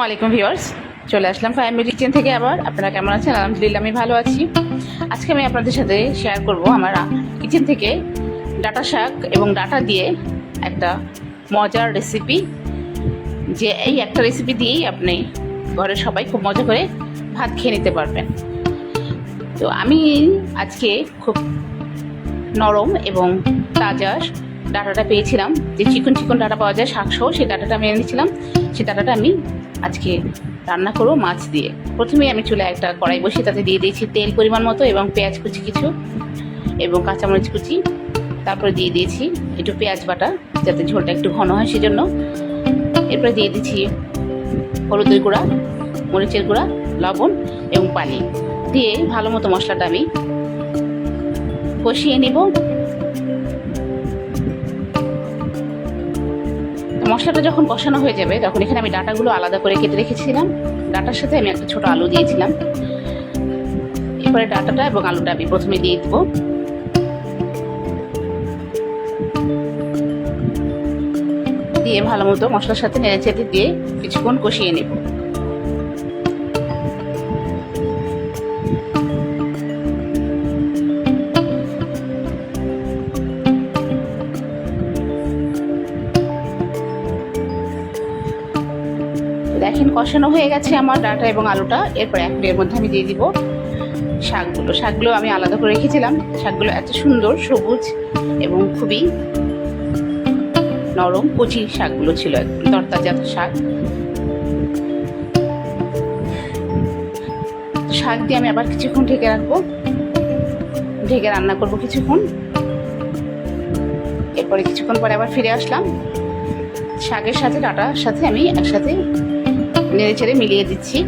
আলাইকুম ভিউয়ার্স, চলে আসলাম family kitchen থেকে আবার। আপনারা কেমন আছেন? আলহামদুলিল্লাহ, আমি ভালো আছি। আজকে আমি আপনাদের সাথে শেয়ার করব আমার কিচেন থেকে ডাটা শাক এবং ডাটা দিয়ে একটা মজার রেসিপি যে এই একটা রেসিপি দিয়েই আপনি ঘরের সবাই খুব মজা করে ভাত খেয়ে নিতে পারবেন। তো আমি আজকে খুব নরম এবং তাজা ডাটাটা পেয়েছিলাম। যে চিকন চিকন ডাটা পাওয়া যায়, শাকসহ সেই ডাটাটা আমি এনেছিলাম। সেই ডাটাটা আমি আজকে রান্না করব মাছ দিয়ে। প্রথমেই আমি চুলে একটা কড়াই বসিয়ে তাতে দিয়ে দিয়েছি তেল পরিমাণ মতো এবং পেঁয়াজ কুচি কিছু এবং কাঁচামরিচ কুচি। তারপরে দিয়ে দিয়েছি একটু পেঁয়াজ বাটা যাতে ঝোলটা একটু ঘন হয় সেজন্য। এরপরে দিয়ে দিচ্ছি হলুদের গুঁড়া, মরিচের গুঁড়া, লবণ এবং পানি। দিয়ে ভালো মতো মশলাটা আমি কষিয়ে নিব। মশলাটা যখন কষানো হয়ে যাবে, তখন এখানে আমি ডাটাগুলো আলাদা করে কেটে রেখেছিলাম। ডাটার সাথে আমি একটা ছোট আলু দিয়েছিলাম। এরপরে ডাটাটা এবং আলুটা আমি প্রথমে দিয়ে দেবো। দিয়ে ভালো মতো মশলার সাথে নেড়ে চেড়ে দিয়ে কিছুক্ষণ কষিয়ে নেব। দেখেন কষানো হয়ে গেছে আমার ডাটা এবং আলুটা। এরপর এক প্লেটের মধ্যে আমি দিয়ে দিব শাকগুলো। শাকগুলো আমি আলাদা করে রেখেছিলাম। শাকগুলো এত সুন্দর, সবুজ এবং খুবই নরম, কচি শাকগুলো ছিল তরতাজা শাক। শাক দিয়ে আমি আবার কিছুক্ষণ ঢেকে রাখব। ঢেকে রান্না করব কিছুক্ষণ। এরপরে কিছুক্ষণ পরে আবার ফিরে আসলাম। শাকের সাথে ডাটার সাথে আমি একসাথে নেড়ে চেড়ে মিলিয়ে দিচ্ছি।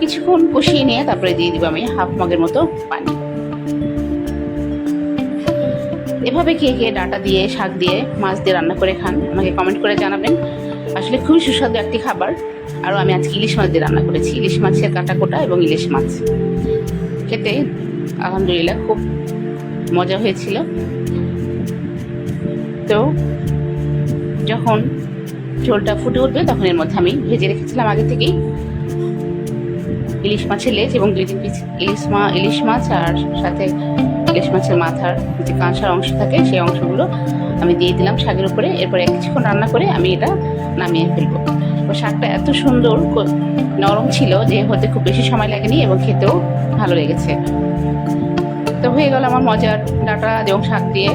কিছুক্ষণ কষিয়ে নিয়ে তারপরে দিয়ে দিব আমি হাফ মগের মতো পানি। এভাবে কে কে ডাটা দিয়ে, শাক দিয়ে, মাছ দিয়ে রান্না করে খান, আমাকে কমেন্ট করে জানাবেন। আসলে খুবই সুস্বাদু একটি খাবার। আরও আমি আজকে ইলিশ মাছ দিয়ে রান্না করেছি। ইলিশ মাছের কাটা কোটা এবং ইলিশ মাছ। খেতে আলহামদুলিল্লাহ খুব মজা হয়েছিল। তো যখন ঝোলটা ফুটে উঠবে, তখন এর মধ্যে আমি ভেজে রেখেছিলাম আগে থেকেই। ইলিশ মাছের লেজ এবং দুই পিস ইলিশ মা, ইলিশ মাছ আর সাথে ইলিশ মাছের মাথার যে কাঁসার অংশ থাকে, সেই অংশগুলো আমি দিয়ে দিলাম শাকের উপরে। এরপরে কিছুক্ষণ রান্না করে আমি এটা নামিয়ে ফেলব। শাকটা এত সুন্দর নরম ছিল যে হতে খুব বেশি সময় লাগেনি এবং খেতেও ভালো লেগেছে। তো হয়ে গেল আমার মজার ডাটা এবং শাক দিয়ে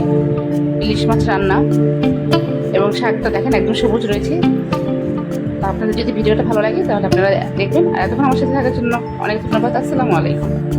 ইলিশ মাছ রান্না। এবং শাকটা দেখেন একদম সবুজ রয়েছে। তা আপনাদের যদি ভিডিওটা ভালো লাগে, তাহলে আপনারা দেখবেন। আর এতক্ষণ আমার সাথে থাকার জন্য অনেক ধন্যবাদ। আসসালামু আলাইকুম।